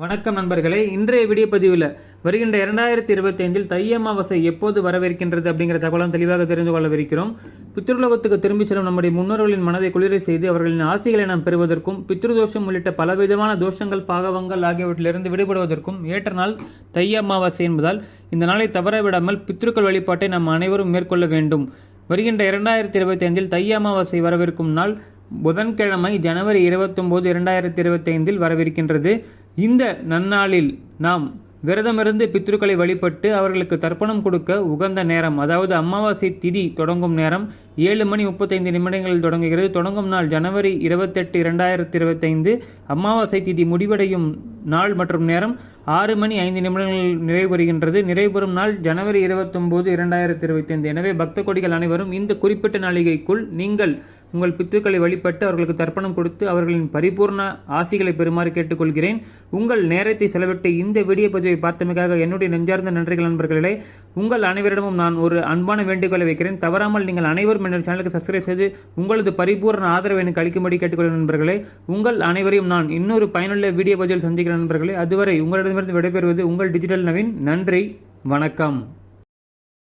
வணக்கம் நண்பர்களே இன்றைய வீடியோ பதிவில் வருகின்ற இரண்டாயிரத்தி இருபத்தி ஐந்தில் தை அமாவாசை எப்போது வரவிருக்கின்றது அப்படிங்கிற தகவலும் தெளிவாக தெரிந்து கொள்ளவிருக்கிறோம். பித்ருலோகத்துக்கு திரும்பிச் செல்லும் நம்முடைய முன்னோர்களின் மனதை குளிரை செய்து அவர்களின் ஆசைகளை நாம் பெறுவதற்கும் பித்ருதோஷம் உள்ளிட்ட பலவிதமான தோஷங்கள் பாகவங்கள் ஆகியவற்றிலிருந்து விடுபடுவதற்கும் ஏற்ற நாள் தை அமாவாசை என்பதால் இந்த நாளை தவறவிடாமல் பித்ருக்கள் வழிபாட்டை நாம் அனைவரும் மேற்கொள்ள வேண்டும். வருகின்ற இரண்டாயிரத்தி இருபத்தி ஐந்தில் தை அமாவாசை வரவிருக்கும் நாள் புதன்கிழமை ஜனவரி இருபத்தொம்போது இரண்டாயிரத்தி இருபத்தி ஐந்தில் வரவிருக்கின்றது. இந்த நன்னாளில் நாம் விரதமிருந்து பித்ருக்களை வழிபட்டு அவர்களுக்கு தர்ப்பணம் கொடுக்க உகந்த நேரம் அதாவது அமாவாசை திதி தொடங்கும் நேரம் ஏழு மணி முப்பத்தைந்து நிமிடங்களில் தொடங்குகிறது. தொடங்கும் நாள் ஜனவரி இருபத்தெட்டு இரண்டாயிரத்தி இருபத்தைந்து. அமாவாசை திதி முடிவடையும் நாள் மற்றும் நேரம் ஆறு மணி ஐந்து நிமிடங்களில் நிறைவு பெறுகின்றது நிறைவு பெறும் நாள் ஜனவரி இருபத்தொம்போது இரண்டாயிரத்தி இருபத்தி ஐந்து எனவே பக்த கொடிகள் அனைவரும் இந்த குறிப்பிட்ட நாளிகைக்குள் நீங்கள் உங்கள் பித்துக்களை வழிபட்டு அவர்களுக்கு தர்ப்பணம் கொடுத்து அவர்களின் பரிபூர்ண ஆசிகளை பெறுமாறு கேட்டுக்கொள்கிறேன். உங்கள் நேரத்தை செலவிட்டு இந்த வீடியோ பதிவை பார்த்தமைக்காக என்னுடைய நெஞ்சார்ந்த நன்றிகள் நண்பர்களே. உங்கள் அனைவரிடமும் நான் ஒரு அன்பான வேண்டுகோளை வைக்கிறேன். தவறாமல் நீங்கள் அனைவரும் என்னுடைய சேனலுக்கு சப்ஸ்கிரைப் செய்து உங்களது பரிபூர்ண ஆதரவை எனக்கு அளிக்கும்படி கேட்டுக்கொள்கிறேன் நண்பர்களே. உங்கள் அனைவரையும் நான் இன்னொரு பயனுள்ள வீடியோ பதிவில் சந்திக்கிறேன். நண்பர்களே அதுவரை உங்களிடமிருந்து விடைபெறுவது உங்கள் டிஜிட்டல் நவீன். நன்றி வணக்கம்.